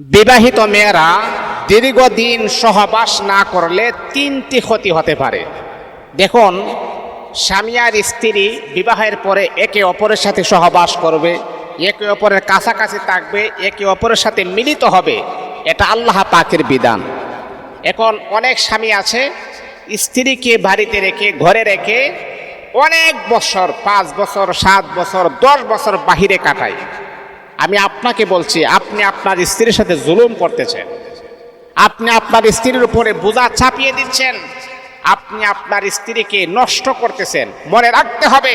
বিবাহিত মেয়েরা দীর্ঘদিন সহবাস না করলে তিনটি ক্ষতি হতে পারে। দেখুন, স্বামী আর স্ত্রী বিবাহের পরে একে অপরের সাথে সহবাস করবে, একে অপরের কাছাকাছি থাকবে, একে অপরের সাথে মিলিত হবে, এটা আল্লাহ পাকের বিধান। এখন অনেক স্বামী আছে, স্ত্রীকে বাড়িতে রেখে, ঘরে রেখে অনেক বছর, পাঁচ বছর, সাত বছর, দশ বছর বাহিরে কাটায়। আমি আপনাকে বলছি, আপনি আপনার স্ত্রীর সাথে জুলুম করতেছেন। আপনি আপনার স্ত্রীর উপরে বোঝা চাপিয়ে দিচ্ছেন। আপনি আপনার স্ত্রীকে নষ্ট করতেছেন। মনে রাখতে হবে,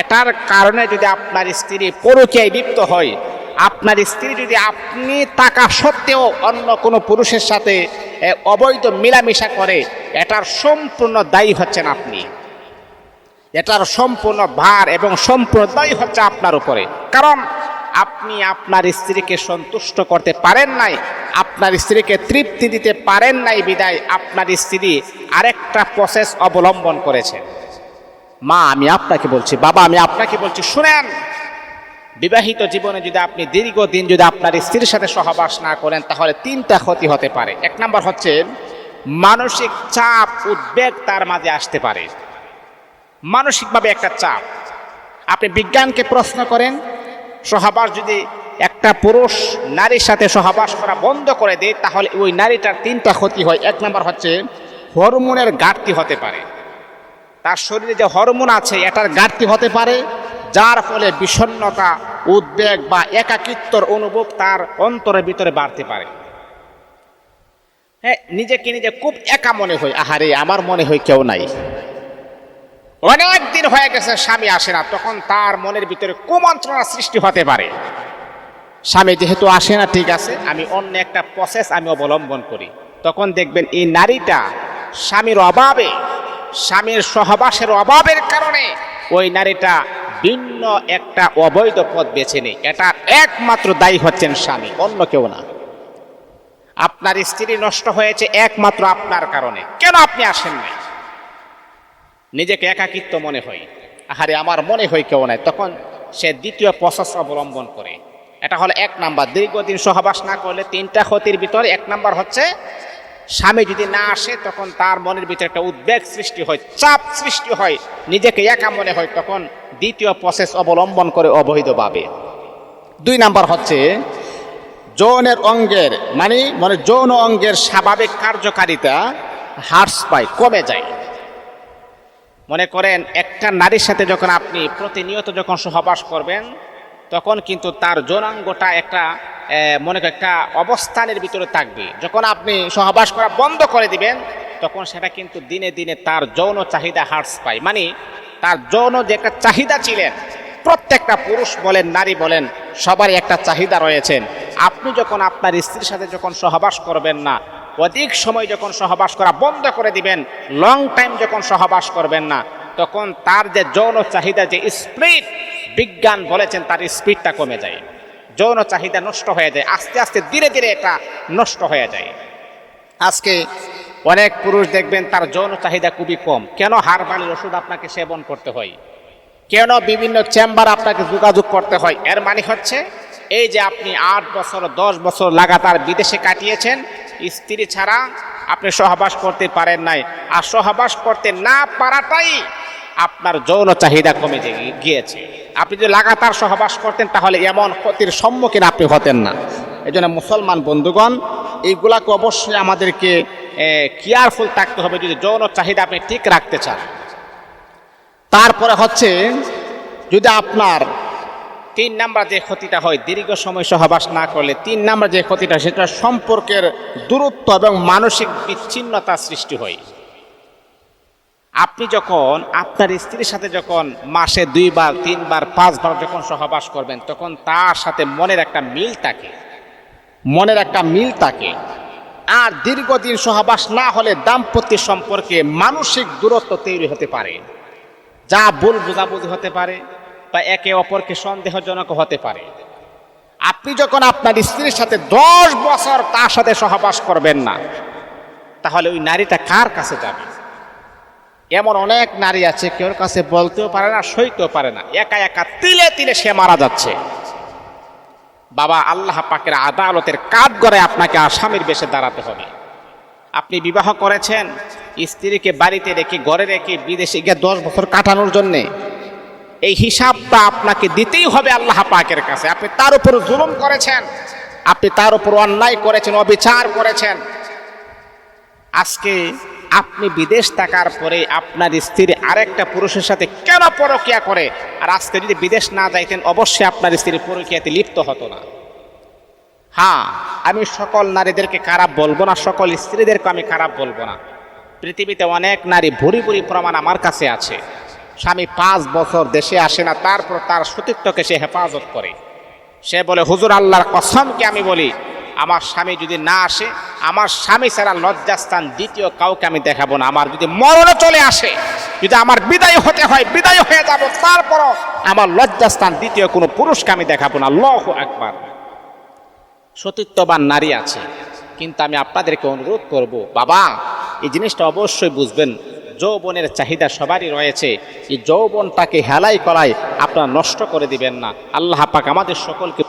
এটার কারণে যদি আপনার স্ত্রী পরকীয়ায় লিপ্ত হয়, আপনার স্ত্রী যদি আপনি টাকা সত্ত্বেও অন্য কোনো পুরুষের সাথে অবৈধ মিলামিশা করে, এটার সম্পূর্ণ দায়ী হচ্ছেন আপনি। এটার সম্পূর্ণ ভার এবং সম্পূর্ণ দায়ী হচ্ছে আপনার উপরে। কারণ আপনি আপনার স্ত্রীকে সন্তুষ্ট করতে পারেন নাই, আপনার স্ত্রীকে তৃপ্তি দিতে পারেন নাই বিদায়, আপনার স্ত্রী আরেকটা প্রসেস অবলম্বন করেছে। মা, আমি আপনাকে বলছি, বাবা, আমি আপনাকে বলছি, শুনেন, বিবাহিত জীবনে যদি আপনি দীর্ঘদিন যদি আপনার স্ত্রীর সাথে সহবাস না করেন, তাহলে তিনটা ক্ষতি হতে পারে। এক নম্বর হচ্ছে, মানসিক চাপ, উদ্বেগ তার মাঝে আসতে পারে। মানসিকভাবে একটা চাপ। আপনি বিজ্ঞানকে প্রশ্ন করেন সহবাস যদি একটা পুরুষ নারীর সাথে সহবাস করা বন্ধ করে দেয়, তাহলে ওই নারীটার তিনটা ক্ষতি হয়। এক নম্বর হচ্ছে, হরমোনের ঘাটতি হতে পারে। তার শরীরে যে হরমোন আছে, এটার ঘাটতি হতে পারে, যার ফলে বিষণ্ণতা, উদ্বেগ বা একাকিত্বর অনুভব তার অন্তরের ভিতরে বাড়তে পারে। হ্যাঁ নিজেকে নিজে খুব একা মনে হয়, আহারে, আমার মনে হয় কেউ নাই। অনেক দিন হয়ে গেছে স্বামী আসে না, তখন তার মনের ভিতরে কুমন্ত্রণা সৃষ্টি হতে পারে। স্বামী যেহেতু আসে না, ঠিক আছে, আমি অন্য একটা প্রসেস আমি অবলম্বন করি। তখন দেখবেন এই নারীটা স্বামীর অভাবে, স্বামীর সহবাসের অভাবের কারণে ওই নারীটা ভিন্ন একটা অবৈধ পথ বেছে নেই এটা একমাত্র দায়ী হচ্ছেন স্বামী, অন্য কেউ না। আপনার স্ত্রী নষ্ট হয়েছে একমাত্র আপনার কারণে। কেন আপনি আসেন নাই? নিজেকে একাকিত্ব মনে হয়। আহারে, আমার মনে হয় কেউ নাই। তখন সে দ্বিতীয় প্রসেস অবলম্বন করে। এটা হলো এক নাম্বার। দীর্ঘদিন সহবাস না করলে তিনটা ক্ষতির ভিতরে এক নাম্বার হচ্ছে, স্বামী যদি না আসে, তখন তার মনের ভিতরে একটা উদ্বেগ সৃষ্টি হয়, চাপ সৃষ্টি হয়, নিজেকে একা মনে হয়, তখন দ্বিতীয় প্রসেস অবলম্বন করে অবৈধভাবে। দুই নাম্বার হচ্ছে, যৌনের অঙ্গের মানে মানে যৌন অঙ্গের স্বাভাবিক কার্যকারিতা হ্রাস পায়, কমে যায়। মনে করেন একটা নারীর সাথে যখন আপনি প্রতিনিয়ত যখন সহবাস করবেন, তখন কিন্তু তার যৌনাঙ্গটা একটা মনে করেন একটা অবস্থানের ভিতরে থাকবে। যখন আপনি সহবাস করা বন্ধ করে দিবেন, তখন সেটা কিন্তু দিনে দিনে তার যৌন চাহিদা হ্রাস পায়। মানে তার যৌন যে একটা চাহিদা ছিলেন, প্রত্যেকটা পুরুষ বলেন, নারী বলেন, সবারই একটা চাহিদা রয়েছেন আপনি যখন আপনার স্ত্রীর সাথে যখন সহবাস করবেন না অধিক সময় যখন সহবাস করা বন্ধ করে দিবেন লং টাইম যখন সহবাস করবেন না, তখন তার যে যৌন চাহিদা, যে স্পিড, বিজ্ঞান বলেছেন তার স্পিডটা কমে যায়। যৌন চাহিদা নষ্ট হয়ে যায়, আস্তে আস্তে ধীরে ধীরে এটা নষ্ট হয়ে যায়। আজকে অনেক পুরুষ দেখবেন তার যৌন চাহিদা খুবই কম। কেন হারবালির ওষুধ আপনাকে সেবন করতে হয়? কেন বিভিন্ন চেম্বার আপনাকে যোগাযোগ করতে হয়? এর মানে হচ্ছে, এই যে আপনি আট বছর, দশ বছর লাগাতার বিদেশে কাটিয়েছেন স্ত্রী ছাড়া আপনি সহবাস করতে পারেন নাই। আর সহবাস করতে না পারাটাই আপনার যৌন চাহিদা কমে গিয়েছে। আপনি যদি লাগাতার সহবাস করতেন, তাহলে এমন ক্ষতির সম্মুখীন আপনি হতেন না। এই জন্য মুসলমান বন্ধুগণ, এইগুলাকে অবশ্যই আমাদেরকে কেয়ারফুল থাকতে হবে যদি যৌন চাহিদা আপনি ঠিক রাখতে চান। তারপরে হচ্ছে, যদি আপনার তিন নাম্বার যে ক্ষতিটা হয়, দীর্ঘ সময় সহবাস না করলে তিন নাম্বার যে ক্ষতিটা, সেটা সম্পর্কের দূরত্ব এবং মানসিক বিচ্ছিন্নতা সৃষ্টি হয়। আপনি যখন, আপনার স্ত্রীর সাথে যখন মাসে দুইবার, তিনবার, পাঁচবার যখন সহবাস করবেন, তখন তার সাথে মনের একটা মিল থাকে। মনের একটা মিল থাকে। আর দীর্ঘদিন সহবাস না হলে দাম্পত্য সম্পর্কে মানসিক দূরত্ব তৈরি হতে পারে। যা ভুল বোঝাবুঝি হতে পারে। বা একে অপরকে সন্দেহজনক হতে পারে। আপনি যখন আপনার স্ত্রীর সাথে দশ বছর তার সাথে সহবাস করবেন না, তাহলে ওই নারীটা কার কাছে যাবে? এমন অনেক নারী আছে, কেউর কাছে বলতেও পারে না, সইতেও পারে না। একা একা তিলে তিলে সে মারা যাচ্ছে। বাবা, আল্লাহ পাকের আদালতের কাঠ গড়ে আপনাকে আসামির বেশে দাঁড়াতে হবে। আপনি বিবাহ করেছেন, স্ত্রীকে বাড়িতে রেখে, ঘরে রেখে বিদেশে গিয়ে দশ বছর কাটানোর জন্যে। এই হিসাবটা আপনাকে দিতেই হবে আল্লাহ পাকের কাছে। আপনি তার উপর জুলুম করেছেন, আপনি তার উপর অন্যায় করেছেন, অবিচার করেছেন। আজকে আপনি বিদেশ থাকার পরে আপনার স্ত্রী আরেকটা পুরুষের সাথে কেন পরকিয়া করে? আর আজকে যদি বিদেশ না যাইতেন, অবশ্যই আপনার স্ত্রী পরকিয়াতে লিপ্ত হতো না। হ্যাঁ আমি সকল নারীদেরকে খারাপ বলব না, সকল স্ত্রীদেরকে আমি খারাপ বলব না। পৃথিবীতে অনেক নারী ভুরি ভুরি প্রমাণ আমার কাছে আছে। স্বামী পাঁচ বছর দেশে আসে না, তারপর তার সতীত্বকে সে হেফাজত করে। সে বলে, হুজুর, আল্লাহর কসমকে আমি বলি? আমার স্বামী যদি না আসে, আমার স্বামী ছাড়া লজ্জাস্থান দ্বিতীয় কাউকে আমি দেখাবো না। আমার যদি মরণে চলে আসে, যদি আমার বিদায় হতে হয়, বিদায় হয়ে যাব, তারপরও আমার লজ্জাস্থান দ্বিতীয় কোনো পুরুষকে আমি দেখাবো না। লহ একবার সতীত্ববান নারী আছে, কিন্তু আমি আপনাদেরকে অনুরোধ করব, বাবা, এই জিনিসটা অবশ্যই বুঝবেন। যৌবনের চাহিদা সবারই রয়েছে। এই যৌবনটাকে হেলাই করায় আপনারা নষ্ট করে দিবেন না। আল্লাহ পাক আমাদের সকলকে